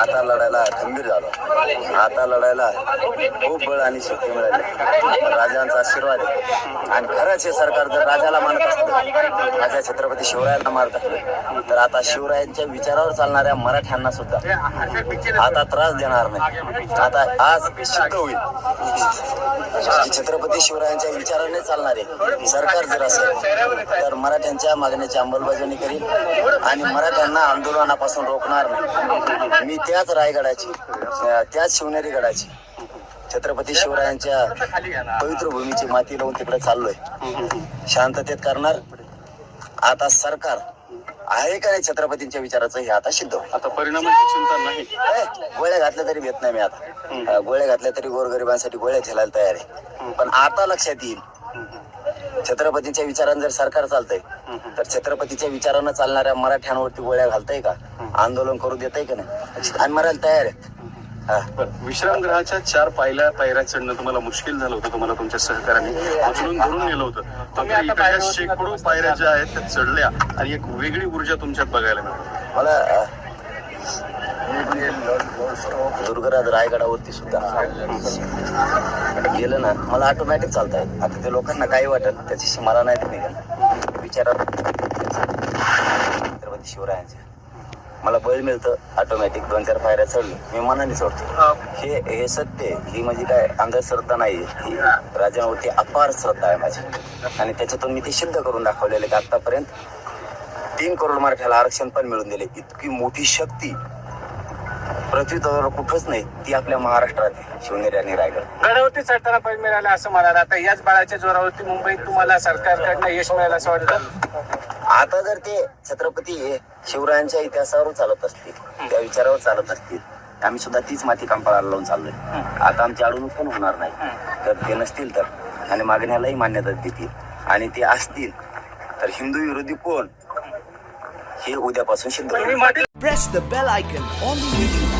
आता लढायला खंबीर झालो. आता लढायला खूप बळ आणि शक्ती मिळाली. राजांचा आशीर्वाद आणि खरंच हे सरकार जर राजाला मानत असतं राजा छत्रपती शिवरायांना मानत असलं तर आता शिवरायांच्या विचारावर चालणाऱ्या मराठ्यांना सुद्धा आता त्रास देणार नाही. आता आज सिद्ध होईल छत्रपती शिवरायांच्या विचाराने चालणारे सरकार जर असेल तर मराठ्यांच्या मागण्याची अंमलबजावणी करील आणि मराठ्यांना आंदोलनापासून रोखणार नाही. मी त्याच रायगडाची त्याच शिवनेरी गडाची. छत्रपती शिवरायांच्या पवित्र भूमीची माती लावून तिकडे चाललोय. शांततेत करणार. आता सरकार आहे का नाही छत्रपतींच्या विचाराचं हे आता सिद्ध आता परिणामाची चिंता नाही. गोळ्या घातल्या तरी भेट नाही मी आता. गोळ्या घातल्या तरी गोरगरिबांसाठी गोळ्या झेलायला तयार आहे. पण आता लक्षात येईल छत्रपतींच्या विचारानं जर सरकार चालतंय तर छत्रपतीच्या विचारानं चालणाऱ्या मराठ्यांवरती गोळ्या घालतंय का? आंदोलन करू देतय का नाही? आणि मरायला तयार आहेत. हा. विश्रामगृहाच्या चार पायऱ्या पायऱ्या चढणं तुम्हाला मुश्किल झालं होतं तुम्हाला तुमच्या सहकार्याने. उचलून धरून नेलं होतं. इकडच्या शेकडो पायऱ्या ज्या आहेत त्या चढल्या आणि एक वेगळी ऊर्जा तुमच्यात बघायला मिळाली. मला दुर्गराज रायगडावरती सुद्धा. गेलं ना मला ऑटोमॅटिक चालत आहे आता ते लोकांना काही वाटत त्याच्याशी मला नाही ते निघाल. विचारात छत्रपती शिवरायांच्या मला बळ मिळतं ऑटोमॅटिक दोन चार पायऱ्या चढली मी मनाने चढतो हे हे सत्य ही म्हणजे काय अंधश्रद्धा नाही ही राजांवरती अपार श्रद्धा आहे माझी. आणि त्याच्यातून मी ते सिद्ध करून दाखवलेले की आतापर्यंत तीन करोड मराठ्याला आरक्षण पण मिळून दिले इतकी मोठी शक्ती. पृथ्वी तळावर कुठंच नाही ती आपल्या महाराष्ट्रात आहे. शिवनेरी आणि रायगड. गडावरती चढताना पण मिळालं असं म्हणाला. आता याच बाळाच्या जोरावरती मुंबईत तुम्हाला सरकारकडनं यश मिळालं असं वाटतं? आता जर ते छत्रपती हे शिवरायांच्या इतिहासावर चालत असतील त्या विचारावर चालत असतील आम्ही सुद्धा तीच माती कंपाळाला लावून चाललोय. आता आमची अडवणूक पण होणार नाही. तर ते नसतील तर. आणि मागण्यालाही मान्यता देतील. आणि ते असतील तर हिंदू विरोधी कोण? हे उद्यापासून सिद्ध होईल तुम्ही मध्ये press the bell icon on the YouTube.